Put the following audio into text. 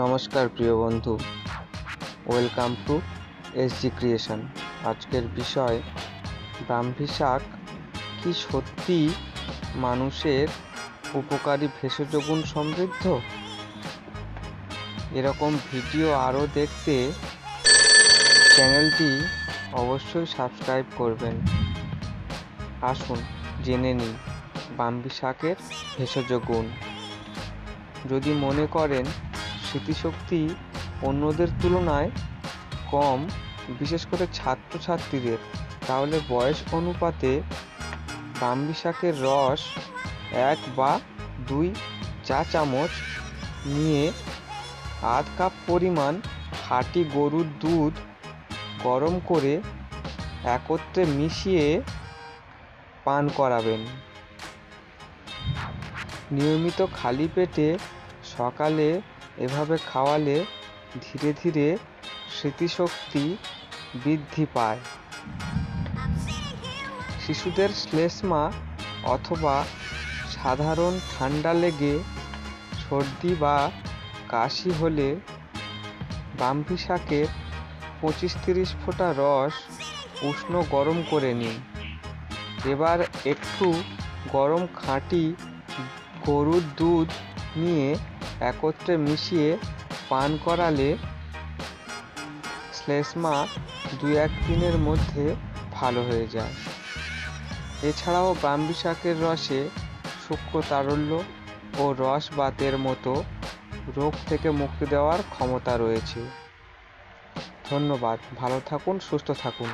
নমস্কার, প্রিয় বন্ধু। ওয়েলকাম টু এসজি ক্রিয়েশন আজকের বিষয়, ব্রাহ্মী শাক কি সত্যি মানুষের উপকারী ভেষজ গুণ সমৃদ্ধ? এরকম ভিডিও আরও দেখতে চ্যানেলটি অবশ্যই সাবস্ক্রাইব করবেন। আসুন, জেনে নিই ব্রাহ্মী শাকের ভেষজ গুণ। যদি মনে করেন স্মৃতিশক্তি অন্যদের তুলনায় কম, বিশেষ করে ছাত্রছাত্রীদের। তাহলে বয়স অনুপাতে ব্রাহ্মী শাকের রস এক বা দুই চা চামচ নিয়ে আধ কাপ পরিমাণ খাঁটি গরুর দুধ গরম করে একত্রে মিশিয়ে পান করাবেন। নিয়মিত খালি পেটে সকালে এভাবে খাওয়ালে ধীরে ধীরে স্মৃতিশক্তি বৃদ্ধি পায়। শিশুদের শ্লেষ্মা অথবা সাধারণ ঠান্ডা লেগে সর্দি বা কাশি হলে ব্রাহ্মী শাকের পঁচিশ তিরিশ ফোঁটা রস উষ্ণ গরম করে নিন। এবার একটু গরম খাঁটি গরুর দুধ নিয়ে একত্রে মিশিয়ে পান করালে শ্লেষ্মা দু এক দিনের মধ্যে ভালো হয়ে যায়। এছাড়াও ব্রাহ্মী শাকের রসে সূক্ষ্ম তারল্য ও রস বাতের মতো রোগ থেকে মুক্তি দেওয়ার ক্ষমতা রয়েছে। ধন্যবাদ, ভালো থাকুন, সুস্থ থাকুন।